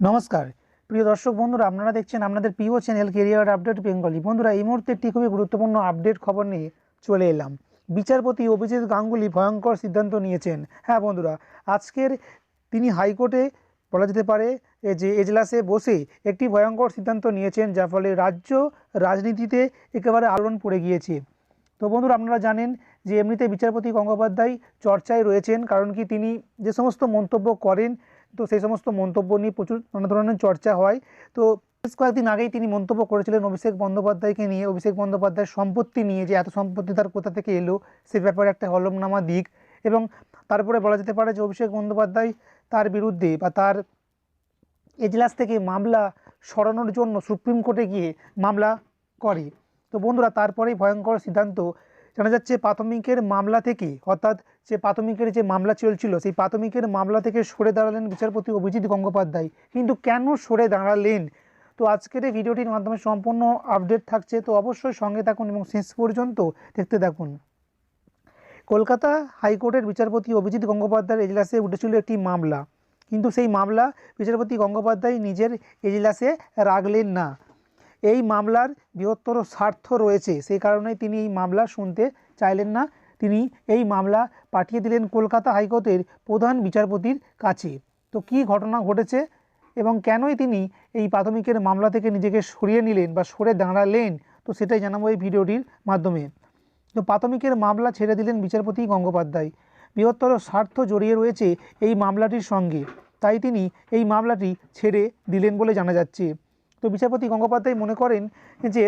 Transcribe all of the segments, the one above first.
নমস্কার। প্রিয় দর্শক বন্ধুরা, আপনারা দেখছেন আপনাদের প্রিয় চ্যানেল কেরিয়ার আপডেট বেঙ্গলি বন্ধুরা, এই মুহূর্তে একটি খুবই গুরুত্বপূর্ণ আপডেট খবর নিয়ে চলে এলাম। বিচারপতি অভিজিৎ গাঙ্গুলি ভয়ঙ্কর সিদ্ধান্ত নিয়েছেন। হ্যাঁ বন্ধুরা, আজকের তিনি হাইকোর্টে বলা যেতে পারে যে এজলাসে বসে একটি ভয়ঙ্কর সিদ্ধান্ত নিয়েছেন, যার ফলে রাজ্য রাজনীতিতে একেবারে আলোড়ন পড়ে গিয়েছে। তো বন্ধুরা, আপনারা জানেন যে এমনিতে বিচারপতি গঙ্গোপাধ্যায় চর্চায় রয়েছেন, কারণ কি তিনি যে সমস্ত মন্তব্য করেন তো সেই সমস্ত মন্তব্য নিয়ে প্রচুর নানা ধরনের চর্চা হয়। তো বেশ কয়েকদিন আগেই তিনি মন্তব্য করেছিলেন অভিষেক বন্দ্যোপাধ্যায়কে নিয়ে, অভিষেক বন্দ্যোপাধ্যায়ের সম্পত্তি নিয়ে যে এত সম্পত্তি তার কোথা থেকে এলো, সে ব্যাপারে একটা হলমনামা দিক এবং তারপরে বলা যেতে পারে যে অভিষেক বন্দ্যোপাধ্যায় তার বিরুদ্ধে বা তার এজলাস থেকে মামলা সরানোর জন্য সুপ্রিম কোর্টে গিয়ে মামলা করে। তো বন্ধুরা, তারপরেই ভয়ঙ্কর সিদ্ধান্ত। জানা যাচ্ছে প্রাথমিকের মামলা থেকে, অর্থাৎ যে প্রাথমিকের যে মামলা চলছিল, সেই প্রাথমিকের মামলা থেকে সরে দাঁড়ালেন বিচারপতি অভিজিৎ গঙ্গোপাধ্যায়। কিন্তু কেন সরে দাঁড়ালেন? তো আজকের এই ভিডিওটির মাধ্যমে সম্পূর্ণ আপডেট থাকছে, তো অবশ্যই সঙ্গে থাকুন এবং শেষ পর্যন্ত দেখতে থাকুন। কলকাতা হাইকোর্টের বিচারপতি অভিজিৎ গঙ্গোপাধ্যায়ের এজলাসে উঠেছিল একটি মামলা। কিন্তু সেই মামলা বিচারপতি গঙ্গোপাধ্যায় নিজের এজলাসে রাখলেন না। এই মামলার বৃহত্তর স্বার্থ রয়েছে, সেই কারণে তিনি এই মামলা শুনতে চাইলেন না। তিনি এই মামলা পাঠিয়ে দিলেন কলকাতা হাইকোর্টের প্রধান বিচারপতির কাছে। তো কী ঘটনা ঘটেছে এবং কেনই তিনি এই প্রাথমিকের মামলা থেকে নিজেকে সরিয়ে নিলেন বা সরে দাঁড়ালেন, তো সেটাই জানাব এই ভিডিওটির মাধ্যমে। তো প্রাথমিকের মামলা ছেড়ে দিলেন বিচারপতি গঙ্গোপাধ্যায়। বৃহত্তর স্বার্থ জড়িয়ে রয়েছে এই মামলাটির সঙ্গে। তাই তিনি এই মামলাটি ছেড়ে দিলেন বলে জানা যাচ্ছে। তো বিচারপতি গঙ্গোপাধ্যায় মনে করেন যে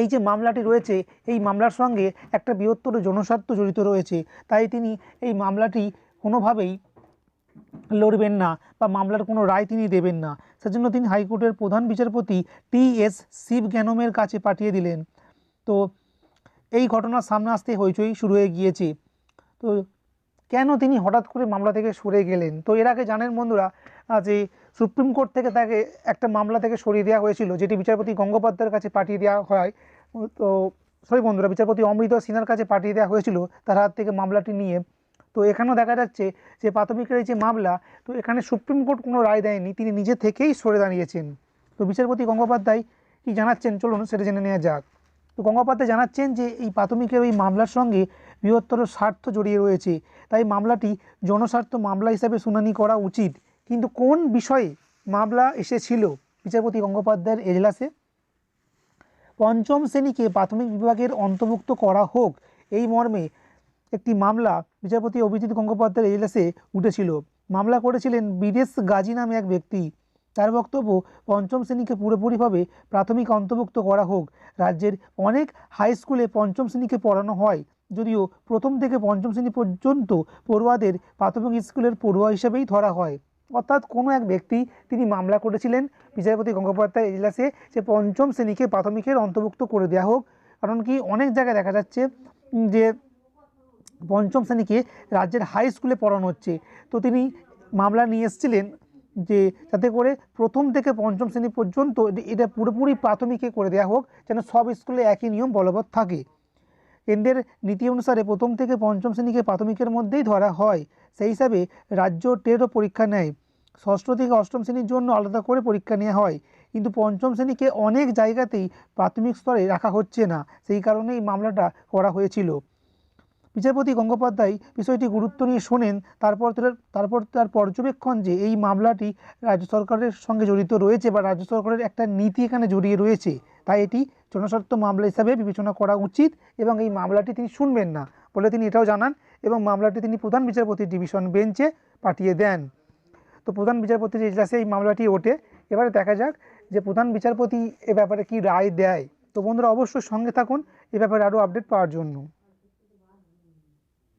এই যে মামলাটি রয়েছে, এই মামলার সঙ্গে একটা বৃহত্তর জনস্বার্থ জড়িত রয়েছে। তাই তিনি এই মামলাটি কোনোভাবেই লড়বেন না বা মামলার কোনো রায় তিনি দেবেন না। সেজন্য তিনি হাইকোর্টের প্রধান বিচারপতি টি এস শিব জ্ঞানমের কাছে পাঠিয়ে দিলেন। তো এই ঘটনার সামনে আসতে হইচই শুরু হয়ে গিয়েছে। তো কেন তিনি হঠাৎ করে মামলা থেকে সরে গেলেন? তো এর আগে জানেন বন্ধুরা যে সুপ্রিম কোর্ট থেকে তাকে একটা মামলা থেকে সরিয়ে দেওয়া হয়েছিল, যেটি বিচারপতি গঙ্গোপাধ্যায়ের কাছে পাঠিয়ে দেওয়া হয়। তো সরি বন্ধুরা, বিচারপতি অমৃত সিনহার কাছে পাঠিয়ে দেওয়া হয়েছিল তার হাত থেকে মামলাটি নিয়ে। তো এখানেও দেখা যাচ্ছে যে প্রাথমিকের যে মামলা, তো এখানে সুপ্রিম কোর্ট কোনো রায় দেয়নি, তিনি নিজে থেকেই সরে দাঁড়িয়েছেন। তো বিচারপতি গঙ্গোপাধ্যায় কি জানাচ্ছেন? চলুন সেটা জেনে নেওয়া যাক। তো গঙ্গোপাধ্যায় জানাচ্ছেন যে এই প্রাথমিকের ওই মামলার সঙ্গে বৃহত্তর স্বার্থ জড়িয়ে রয়েছে। তাই মামলাটি জনস্বার্থ মামলা হিসাবে শুনানি করা উচিত। কিন্তু কোন বিষয়ে মামলা এসেছিল? বিচারপতি গঙ্গোপাধ্যায়ের এজলাসে। পঞ্চম শ্রেণীকে প্রাথমিক বিভাগের অন্তর্ভুক্ত করা হোক, এই মর্মে একটি মামলা বিচারপতি অভিজিৎ গঙ্গোপাধ্যায়ের এজলাসে উঠেছিল। মামলা করেছিলেন বিদেশ গাজী নামে এক ব্যক্তি। তার বক্তব্য পঞ্চম শ্রেণীকে পুরোপুরিভাবে প্রাথমিক অন্তর্ভুক্ত করা হোক। রাজ্যের অনেক হাই স্কুলে পঞ্চম শ্রেণীকে পড়ানো হয়। যদিও প্রথম থেকে পঞ্চম শ্রেণি পর্যন্ত পড়ুয়াদের প্রাথমিক স্কুলের পড়ুয়া হিসেবেই ধরা হয়। অর্থাৎ কোনো এক ব্যক্তি তিনি মামলা করেছিলেন, বিচারপতি গঙ্গোপাধ্যায় এজলাসে যে পঞ্চম শ্রেণীকে প্রাথমিকের অন্তর্ভুক্ত করে দেওয়া হোক। কারণ কি অনেক জায়গায় দেখা যাচ্ছে যে পঞ্চম শ্রেণীকে রাজ্যের হাই স্কুলে পড়ানো হচ্ছে। তো তিনি মামলা নিয়ে এসেছিলেন যে যাতে করে প্রথম থেকে পঞ্চম শ্রেণি পর্যন্ত এটি- পুরোপুরি প্রাথমিকে করে দেওয়া হোক, যেন সব স্কুলে একই নিয়ম বলবৎ থাকে। কেন্দ্রের নীতি অনুসারে প্রথম থেকে পঞ্চম শ্রেণীকে প্রাথমিকের মধ্যেই ধরা হয়। সেই হিসাবে রাজ্য টেটও পরীক্ষা নেয়। ষষ্ঠ থেকে অষ্টম শ্রেণির জন্য আলাদা করে পরীক্ষা নেওয়া হয়। কিন্তু পঞ্চম শ্রেণীকে অনেক জায়গাতেই প্রাথমিক স্তরে রাখা হচ্ছে না। সেই কারণেই মামলাটা করা হয়েছিল। বিচারপতি গঙ্গোপাধ্যায় বিষয়টি গুরুত্ব নিয়ে শোনেন, তারপর তারপর তার পর্যবেক্ষণ যে এই মামলাটি রাজ্য সরকারের সঙ্গে জড়িত রয়েছে বা রাজ্য সরকারের একটা নীতি এখানে জড়িয়ে রয়েছে। তাই এটি জনস্বার্থ মামলা হিসাবে বিবেচনা করা উচিত এবং এই মামলাটি তিনি শুনবেন না বলে তিনি এটাও জানান এবং মামলাটি তিনি প্রধান বিচারপতির ডিভিশন বেঞ্চে পাঠিয়ে দেন। তো প্রধান বিচারপতির এজলাসে এই মামলাটি ওঠে, এবারে দেখা যাক যে প্রধান বিচারপতি এ ব্যাপারে কি রায় দেয়। তো বন্ধুরা অবশ্যই সঙ্গে থাকুন, এ ব্যাপারে আরও আপডেট পাওয়ার জন্য।